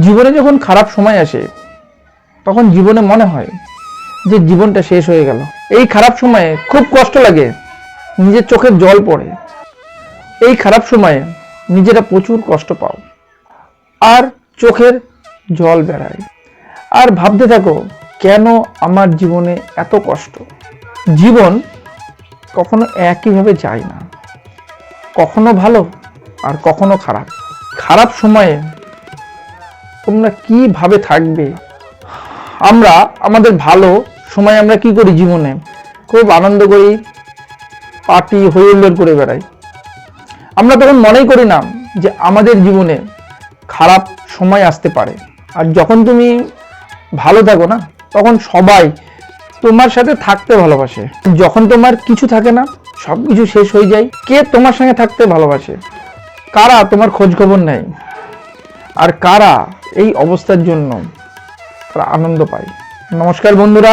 জীবনে যখন খারাপ সময় আসে, তখন জীবনে মনে হয় যে জীবনটা শেষ হয়ে গেল। এই খারাপ সময়ে খুব কষ্ট লাগে, নিজের চোখের জল পড়ে। এই খারাপ সময়ে নিজেরা প্রচুর কষ্ট পাও। আর চোখের জল বেড়ায়। আর ভাবতে থাকো, কেন আমার জীবনে এত কষ্ট? জীবন কখনো একইভাবে যায় না। কখনো ভালো আর কখনো খারাপ। খারাপ সময়ে তোমরা কীভাবে থাকবে? আমরা, আমাদের ভালো সময় আমরা কি করি জীবনে? খুব আনন্দ করি, পার্টি হইহুল্লোড় করে বেড়াই। আমরা তখন মনেই করি না যে আমাদের জীবনে খারাপ সময় আসতে পারে। আর যখন তুমি ভালো থাকো না, তখন সবাই তোমার সাথে থাকতে ভালোবাসে। যখন তোমার কিছু থাকে না সব কিছু শেষ হয়ে যায়। কে তোমার সঙ্গে থাকতে ভালোবাসে? কারা তোমার খোঁজ খবর নেয়? আর কারা এই অবস্থার জন্য তারা আনন্দ পায় নমস্কার বন্ধুরা,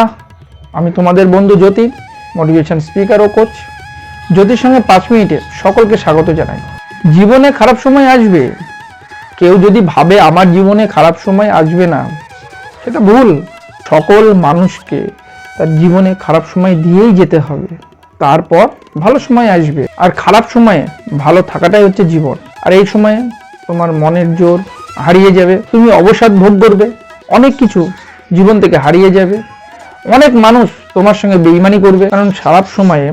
আমি তোমাদের বন্ধু জ্যোতি মোটিভেশন স্পিকার ও কোচ জ্যোতির সঙ্গে পাঁচ মিনিটে সকলকে স্বাগত জানাই। জীবনে খারাপ সময় আসবে, কেউ যদি ভাবে আমার জীবনে খারাপ সময় আসবে না, সেটা ভুল। সকল মানুষকে তার জীবনে খারাপ সময় দিয়েই যেতে হবে। তারপর ভালো সময় আসবে। আর খারাপ সময়ে ভালো থাকাটাই হচ্ছে জীবন। আর এই সময়ে তোমার মনের জোর হারিয়ে যাবে। তুমি অবসাদ ভোগ করবে। অনেক কিছু জীবন থেকে হারিয়ে যাবে। অনেক মানুষ তোমার সঙ্গে বেইমানি করবে। কারণ খারাপ সময়ে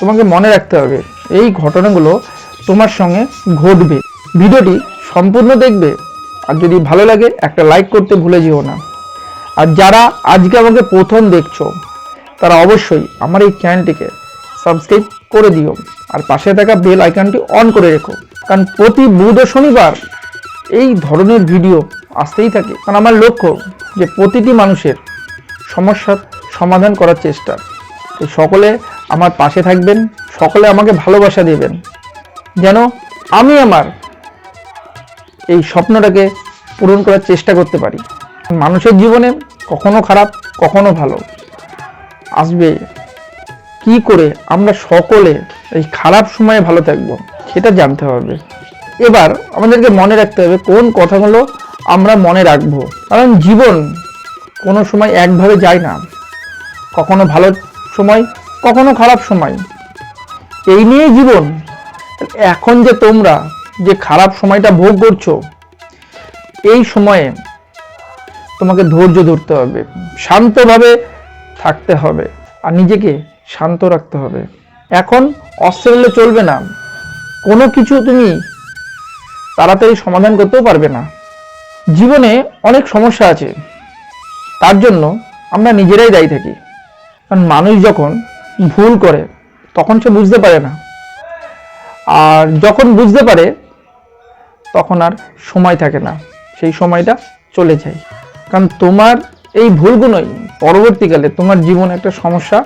তোমাকে মনে রাখতে হবে, এই ঘটনাগুলো তোমার সঙ্গে ঘটবে। ভিডিওটি সম্পূর্ণ দেখবে। আর যদি ভালো লাগে, একটা লাইক করতে ভুলে যেও না। আর যারা আজকে আমাকে প্রথম দেখছ, তারা অবশ্যই আমার এই চ্যানেলটিকে সাবস্ক্রাইব করে দিও। আর পাশে থাকা বেল আইকনটি অন করে রেখো। কারণ প্রতি বুধ ও শনিবার এই ধরনের ভিডিও আসতেই থাকে। কারণ আমার লক্ষ্য যে প্রতিটি মানুষের সমস্যার সমাধান করার চেষ্টা। তো সকলে আমার পাশে থাকবেন, সকলে আমাকে ভালোবাসা দেবেন। যেন আমি আমার এই স্বপ্নটাকে পূরণ করার চেষ্টা করতে পারি। মানুষের জীবনে কখনো খারাপ, কখনো ভালো। আসবে কি করে আমরা সকলে এই খারাপ সময়ে ভালো থাকব, সেটা জানতে হবে। এবার আমাদেরকে মনে রাখতে হবে কোন কথাগুলো আমরা মনে রাখব। কারণ জীবন কোনো সময় একভাবে যায় না। কখনো ভালো সময়, কখনো খারাপ সময়। এই নিয়ে জীবন। এখন যে তোমরা যে খারাপ সময়টা ভোগ করছ, এই সময়ে তোমাকে ধৈর্য ধরতে হবে, শান্তভাবে থাকতে হবে আর নিজেকে শান্ত রাখতে হবে। এখন অস্ত্র চলবে না। কোনো কিছু তুমি তাড়াতাড়ি সমাধান করতেও পারবে না। জীবনে অনেক সমস্যা আছে। তার জন্য আমরা নিজেরাই দায়ী থাকি। কারণ মানুষ যখন ভুল করে, তখন সে বুঝতে পারে না। আর যখন বুঝতে পারে, তখন আর সময় থাকে না। সেই সময়টা চলে যায়। কারণ তোমার এই ভুলগুলোই পরবর্তীকালে তোমার জীবনে একটা সমস্যা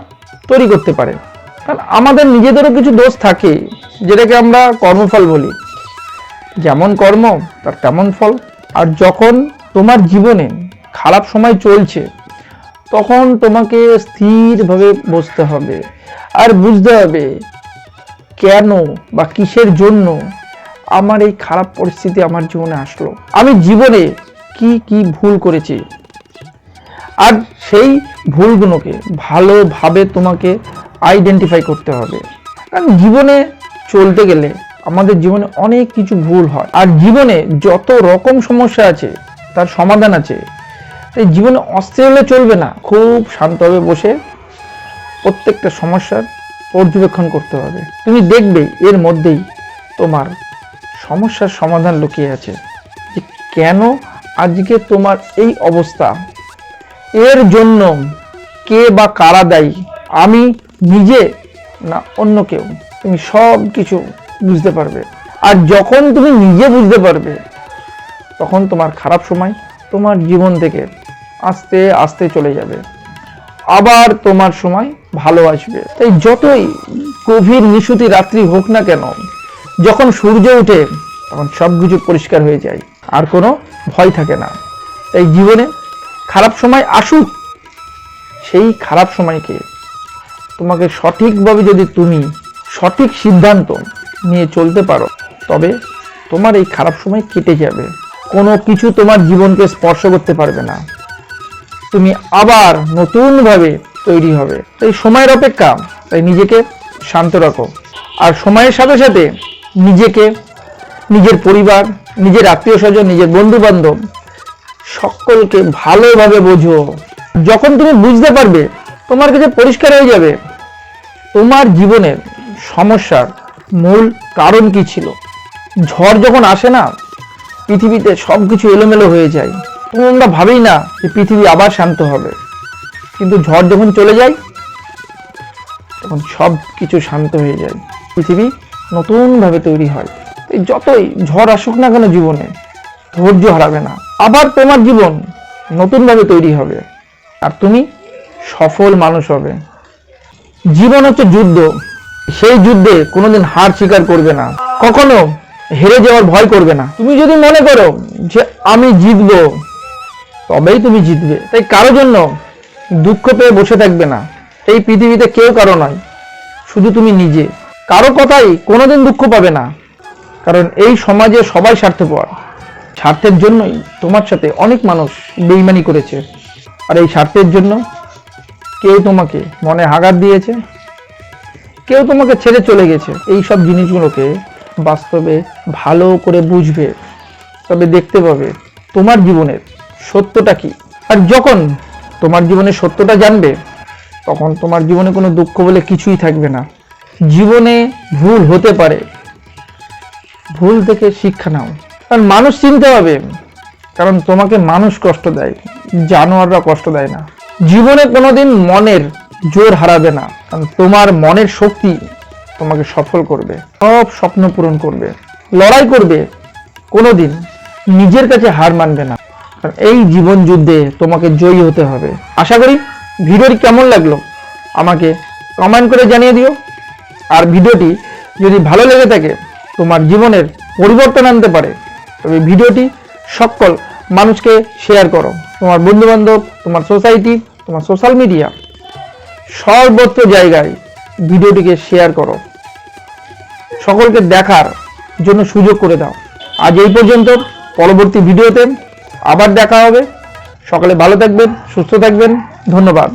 তৈরি করতে পারে। কারণ আমাদের নিজেদেরও কিছু দোষ থাকে, যেটাকে আমরা কর্মফল বলি। যেমন কর্ম, তার তেমন ফল। আর যখন তোমার জীবনে খারাপ সময় চলছে, তখন তোমাকে স্থিরভাবে বসতে হবে। আর বুঝতে হবে কেন বা কিসের জন্য আমার এই খারাপ পরিস্থিতি আমার জীবনে আসলো। আমি জীবনে কি কি ভুল করেছি? আর সেই ভুলগুলোকে ভালোভাবে তোমাকে আইডেন্টিফাই করতে হবে। কারণ জীবনে চলতে গেলে আমাদের জীবনে অনেক কিছু ভুল হয়। আর জীবনে যত রকম সমস্যা আছে, তার সমাধান আছে। তাই জীবনে অস্থির হলে চলবে না। খুব শান্তভাবে বসে প্রত্যেকটা সমস্যার পর্যবেক্ষণ করতে হবে। তুমি দেখবে এর মধ্যেই তোমার সমস্যার সমাধান লুকিয়ে আছে। যে কেন আজকে তোমার এই অবস্থা? এর জন্য কে বা কারা দায়ী? আমি নিজে না অন্য কেউ? তুমি সব কিছু বুঝতে পারবে। আর যখন তুমি নিজে বুঝতে পারবে, তখন তোমার খারাপ সময় তোমার জীবন থেকে আস্তে আস্তে চলে যাবে। আবার তোমার সময় ভালো আসবে। তাই যতই গভীর নিশুতি রাত্রি হোক না কেন, যখন সূর্য ওঠে, তখন সব কিছু পরিষ্কার হয়ে যায়। আর কোনো ভয় থাকে না। তাই জীবনে খারাপ সময় আসুক, সেই খারাপ সময়কে তোমাকে সঠিকভাবে যদি তুমি সঠিক সিদ্ধান্ত নিয়ে চলতে পারো। তবে তোমার এই খারাপ সময় কেটে যাবে। কোনো কিছু তোমার জীবনকে স্পর্শ করতে পারবে না। তুমি আবার নতুনভাবে তৈরি হবে। এই সময়ের অপেক্ষা, তাই নিজেকে শান্ত রাখো। আর সময়ের সাথে সাথে নিজেকে, নিজের পরিবার, নিজের আত্মীয় স্বজন নিজের বন্ধু বান্ধব সকলকে ভালোভাবে বোঝো। যখন তুমি বুঝতে পারবে তোমার কাছে পরিষ্কার হয়ে যাবে, তোমার জীবনের সমস্যার মূল কারণ কি ছিল? ঝড় যখন আসে না, পৃথিবীতে সব কিছু এলোমেলো হয়ে যায়। তখন আমরা ভাবি না যে পৃথিবী আবার শান্ত হবে। কিন্তু ঝড় যখন চলে যায়, তখন সব কিছু শান্ত হয়ে যায়। পৃথিবী নতুনভাবে তৈরি হয়। যতই ঝড় আসুক না কেন জীবনে, ধৈর্য হারাবে না। আবার তোমার জীবন নতুনভাবে তৈরি হবে। আর তুমি সফল মানুষ হবে। জীবন হচ্ছে যুদ্ধ। সেই যুদ্ধে কোনোদিন হার স্বীকার করবে না। কখনো হেরে যাওয়ার ভয় করবে না। তুমি যদি মনে করো যে আমি জিতবো, তবেই তুমি জিতবে। তাই কারও জন্য দুঃখ পেয়ে বসে থাকবে না। এই পৃথিবীতে কেউ কারও নয়, শুধু তুমি নিজে। কারও কথাই কোনোদিন দুঃখ পাবে না। কারণ এই সমাজে সবাই স্বার্থপর। স্বার্থের জন্যই তোমার সাথে অনেক মানুষ বেইমানি করেছে। আর এই স্বার্থের জন্য কেউ তোমাকে মনে আঘাত দিয়েছে। কেউ তোমাকে ছেড়ে চলে গেছে। এই সব জিনিসগুলোকে বাস্তবে ভালো করে বুঝবে, তবে দেখতে পাবে তোমার জীবনের সত্যটা কি। আর যখন তোমার জীবনের সত্যটা জানবে, তখন তোমার জীবনে কোনো দুঃখ বলে কিছুই থাকবে না। জীবনে ভুল হতে পারে। ভুল থেকে শিক্ষা নাও। কারণ মানুষ চিনতে হবে কারণ তোমাকে মানুষ কষ্ট দেয়, জানোয়াররা কষ্ট দেয় না। জীবনে কোনোদিন মনের জোর হারাবে না। কারণ তোমার মনের শক্তি তোমাকে সফল করবে, সব স্বপ্ন পূরণ করবে, লড়াই করবে, কোনোদিন নিজের কাছে হার মানবে না। কারণ এই জীবন যুদ্ধে তোমাকে জয়ী হতে হবে। আশা করি ভিডিওটি কেমন লাগল আমাকে কমেন্ট করে জানিয়ে দিও। আর ভিডিওটি যদি ভালো লেগে থাকে, তোমার জীবনের পরিবর্তন আনতে পারে, তবে ভিডিওটি সকল মানুষকে শেয়ার করো। তোমার বন্ধু বান্ধব তোমার সোসাইটি তোমার সোশ্যাল মিডিয়া সর্বত্র জায়গায় ভিডিওটিকে শেয়ার করো। সকলকে দেখার জন্য সুযোগ করে দাও। আজ এই পর্যন্ত, পরবর্তী ভিডিওতে আবার দেখা হবে। সকালে ভালো থাকবেন, সুস্থ থাকবেন। ধন্যবাদ।